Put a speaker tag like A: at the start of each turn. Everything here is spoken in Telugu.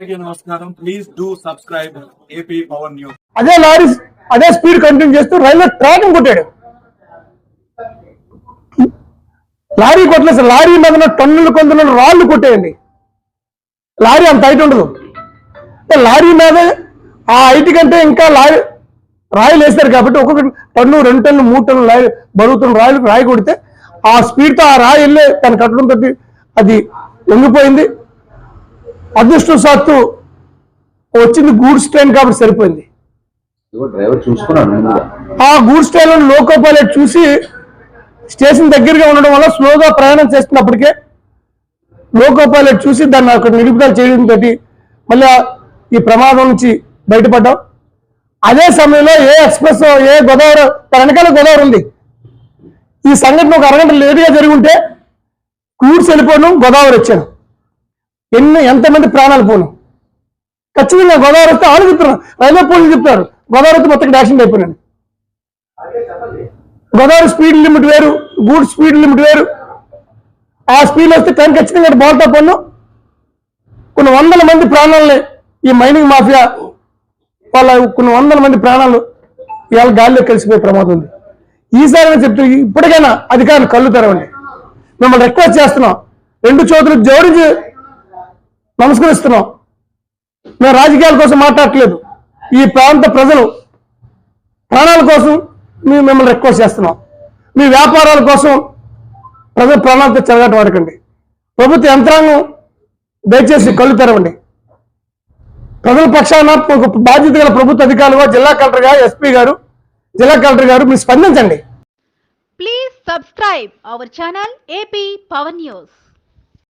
A: నమస్కారం. Please do subscribe AP power news
B: అదే లారీ అదే స్పీడ్ కంటిన్యూ చేస్తూ రైల్వే ట్రాక్ కొట్టాడు. లారీ కొట్టలేదు సార్. లారీ మీద టన్నులు కొందరు రాళ్ళు కొట్టేయండి. లారీ అంత హైట్ ఉండదు. లారీ మీద ఆ హైట్ కంటే ఇంకా లారీ రాయిలు వేస్తారు కాబట్టి ఒక్కొక్క టన్ను రెండు టన్ను మూడు టన్ను రాయి బరుగుతున్న రాయలు రాయి కొడితే ఆ స్పీడ్తో ఆ రాయి వెళ్ళి తను కట్టడంతో అది ఎంగిపోయింది అదృష్టవశాత్తు వచ్చింది గూడ్స్ ట్రైన్ కాబట్టి సరిపోయింది. ఆ గూడ్స్ ట్రైన్ లోకో పైలట్ చూసి స్టేషన్ దగ్గరగా ఉండడం వల్ల స్లోగా ప్రయాణం చేస్తున్నప్పటికే లోకో పైలట్ చూసి దాన్ని అక్కడ నిలుపుదల చేయడంతో మళ్ళీ ఈ ప్రమాదం నుంచి బయటపడ్డాం. అదే సమయంలో ఏ ఎక్స్ప్రెస్ ఏ గోదావరి తన వెనకాల గోదావరి ఉంది. ఈ సంఘటన ఒక అరగంట లేటుగా జరిగి ఉంటే గూడ్స్ వెళ్ళిపోను గోదావరి వచ్చాను. ఎన్ని ఎంతమంది ప్రాణాలు పోను? ఖచ్చితంగా గోదావరి వస్తే వాళ్ళు చెప్తున్నారు. రైల్వే పోలీసులు చెప్తారు గోదావరి వస్తే మొత్తం యాక్సిడెంట్ అయిపోయినాను గోదావరి స్పీడ్ లిమిట్ వేరు గూడ్ స్పీడ్ లిమిట్ వేరు. ఆ స్పీడ్ వస్తే టైం ఖచ్చితంగా బాల్తా పన్ను. కొన్ని వందల మంది ప్రాణాలని ఈ మైనింగ్ మాఫియా వాళ్ళ కొన్ని వందల మంది ప్రాణాలు ఇవాళ గాలిలో కలిసిపోయే ప్రమాదం ఉంది. ఈసారి చెప్తూ ఇప్పటికైనా అధికారులు కళ్ళు తెరవండి. మిమ్మల్ని రిక్వెస్ట్ చేస్తున్నాం. రెండు చోతులు జోడించి నమస్కరిస్తున్నాం. మేము రాజకీయాల కోసం మాట్లాడట్లేదు. ఈ ప్రాంత ప్రజలు ప్రాణాల కోసం మేము మిమ్మల్ని రిక్వెస్ట్ చేస్తున్నాం. మీ వ్యాపారాల కోసం ప్రజల ప్రాణాలతో చెరగట వాడకండి ప్రభుత్వ యంత్రాంగం దయచేసి కళ్ళు తెరవండి. ప్రజల పక్షాన ఒక బాధ్యత గల ప్రభుత్వ అధికారులుగా జిల్లా కలెక్టర్ గారు ఎస్పీ గారు జిల్లా కలెక్టర్ గారు మీరు స్పందించండి.
C: Please subscribe our channel AP Power news